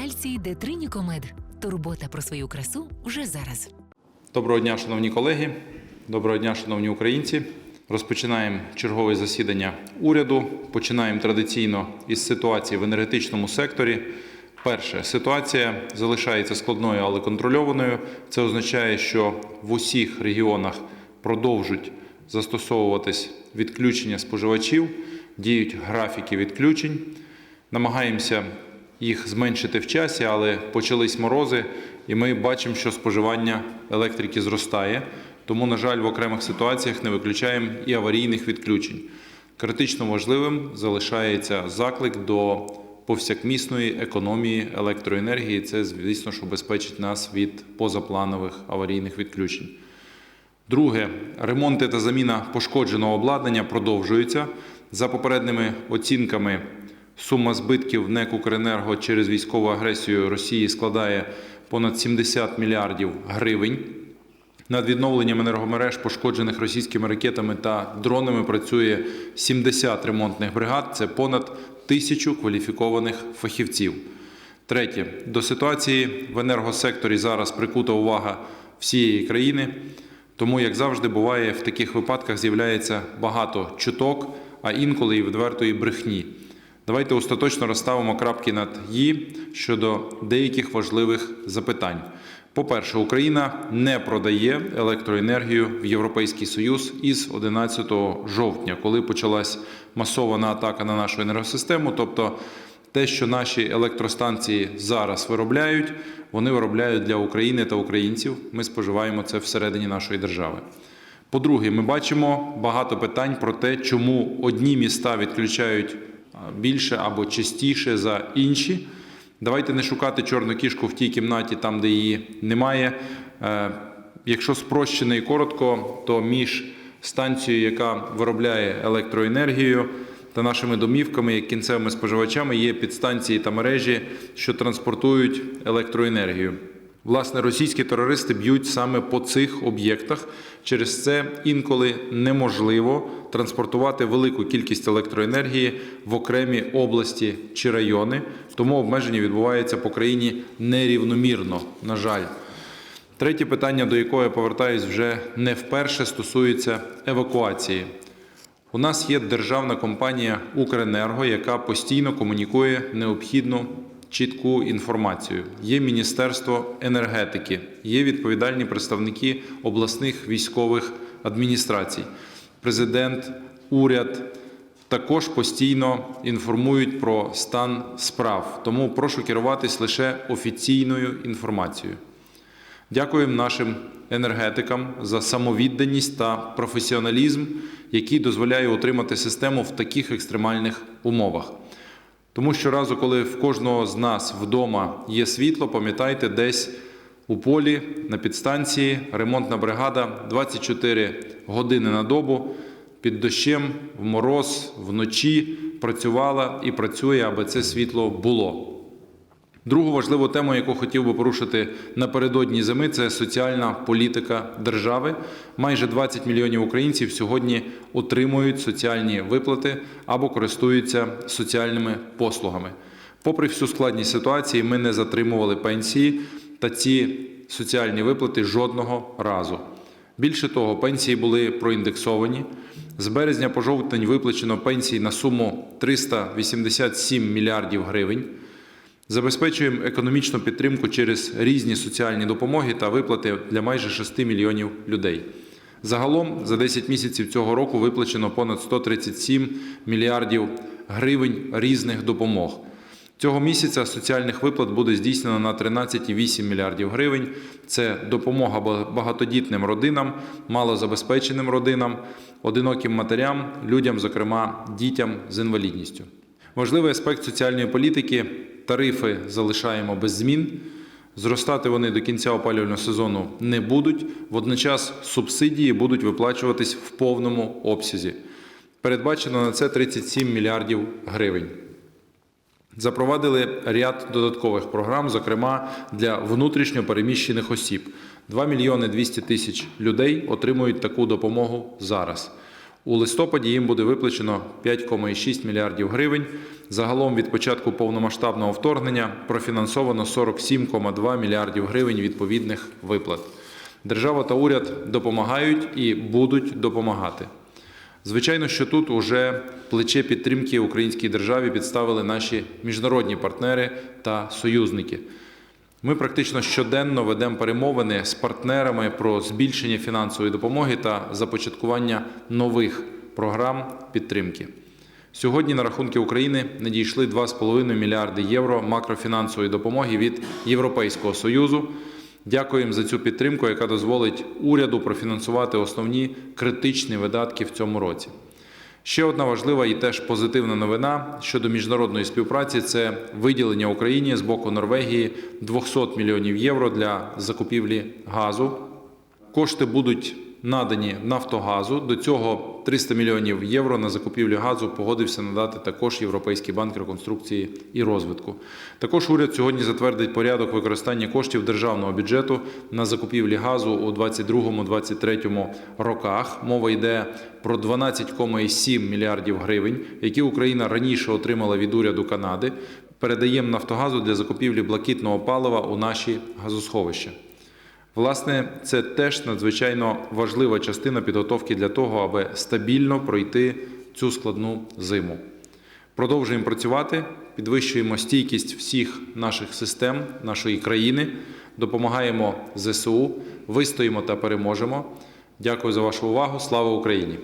Кальцій Детринікомед. Турбота про свою красу вже зараз. Доброго дня, шановні колеги. Доброго дня, шановні українці. Розпочинаємо чергове засідання уряду. Починаємо традиційно із ситуації в енергетичному секторі. Перше, ситуація залишається складною, але контрольованою. Це означає, що в усіх регіонах продовжують застосовуватись відключення споживачів, діють графіки відключень. Намагаємося їх зменшити в часі, але почались морози, і ми бачимо, що споживання електрики зростає. Тому, на жаль, в окремих ситуаціях не виключаємо і аварійних відключень. Критично важливим залишається заклик до повсякмісної економії електроенергії. Це, звісно, що убезпечить нас від позапланових аварійних відключень. Друге, ремонти та заміна пошкодженого обладнання продовжуються. За попередніми оцінками, сума збитків НЕК «Укренерго» через військову агресію Росії складає понад 70 мільярдів гривень. Над відновленням енергомереж, пошкоджених російськими ракетами та дронами, працює 70 ремонтних бригад. Це понад тисячу кваліфікованих фахівців. Третє, до ситуації в енергосекторі зараз прикута увага всієї країни. Тому, як завжди, буває, в таких випадках з'являється багато чуток, а інколи і відвертої брехні. Давайте остаточно розставимо крапки над «і» щодо деяких важливих запитань. По-перше, Україна не продає електроенергію в Європейський Союз із 11 жовтня, коли почалась масована атака на нашу енергосистему. Тобто те, що наші електростанції зараз виробляють, вони виробляють для України та українців. Ми споживаємо це всередині нашої держави. По-друге, ми бачимо багато питань про те, чому одні міста відключають більше або частіше за інші. Давайте не шукати чорну кішку в тій кімнаті, там, де її немає. Е, Якщо спрощено і коротко, то між станцією, яка виробляє електроенергію, та нашими домівками, як кінцевими споживачами, є підстанції та мережі, що транспортують електроенергію. Власне, російські терористи б'ють саме по цих об'єктах. Через це інколи неможливо транспортувати велику кількість електроенергії в окремі області чи райони, тому обмеження відбувається по країні нерівномірно, на жаль. Третє питання, до якого я повертаюсь вже не вперше, стосується евакуації. У нас є державна компанія Укренерго, яка постійно комунікує необхідну чітку інформацію. Є Міністерство енергетики, є відповідальні представники обласних військових адміністрацій, президент, уряд. Також постійно інформують про стан справ, тому прошу керуватись лише офіційною інформацією. Дякуємо нашим енергетикам за самовідданість та професіоналізм, який дозволяє утримати систему в таких екстремальних умовах. Тому що разу, коли в кожного з нас вдома є світло, пам'ятайте, десь у полі на підстанції ремонтна бригада 24 години на добу під дощем, в мороз, вночі працювала і працює, аби це світло було. Другу важливу тему, яку хотів би порушити напередодні зими, це соціальна політика держави. Майже 20 мільйонів українців сьогодні отримують соціальні виплати або користуються соціальними послугами. Попри всю складність ситуації, ми не затримували пенсії та ці соціальні виплати жодного разу. Більше того, пенсії були проіндексовані. З березня по жовтень виплачено пенсії на суму 387 мільярдів гривень. Забезпечуємо економічну підтримку через різні соціальні допомоги та виплати для майже 6 мільйонів людей. Загалом за 10 місяців цього року виплачено понад 137 мільярдів гривень різних допомог. Цього місяця соціальних виплат буде здійснено на 13,8 мільярдів гривень. Це допомога багатодітним родинам, малозабезпеченим родинам, одиноким матерям, людям, зокрема дітям з інвалідністю. Важливий аспект соціальної політики тарифи залишаємо без змін. Зростати вони до кінця опалювального сезону не будуть. Водночас субсидії будуть виплачуватись в повному обсязі. Передбачено на це 37 мільярдів гривень. Запровадили ряд додаткових програм, зокрема для внутрішньо переміщених осіб. 2 мільйони 200 тисяч людей отримують таку допомогу зараз. У листопаді їм буде виплачено 5,6 мільярдів гривень. Загалом від початку повномасштабного вторгнення профінансовано 47,2 мільярдів гривень відповідних виплат. Держава та уряд допомагають і будуть допомагати. Звичайно, що тут уже плече підтримки українській державі підставили наші міжнародні партнери та союзники. Ми практично щоденно ведемо перемовини з партнерами про збільшення фінансової допомоги та започаткування нових програм підтримки. Сьогодні на рахунки України надійшли 2,5 мільярди євро макрофінансової допомоги від Європейського Союзу. Дякуємо за цю підтримку, яка дозволить уряду профінансувати основні критичні видатки в цьому році. Ще одна важлива і теж позитивна новина щодо міжнародної співпраці це виділення Україні з боку Норвегії 200 мільйонів євро для закупівлі газу. Кошти будуть надані Нафтогазу. До цього 300 мільйонів євро на закупівлю газу погодився надати також Європейський банк реконструкції і розвитку. Також уряд сьогодні затвердить порядок використання коштів державного бюджету на закупівлі газу у 2022-2023 роках. Мова йде про 12,7 мільярдів гривень, які Україна раніше отримала від уряду Канади. Передаємо Нафтогазу для закупівлі блакитного палива у наші газосховища. Власне, це теж надзвичайно важлива частина підготовки для того, аби стабільно пройти цю складну зиму. Продовжуємо працювати, підвищуємо стійкість всіх наших систем нашої країни, допомагаємо ЗСУ, вистоїмо та переможемо. Дякую за вашу увагу. Слава Україні!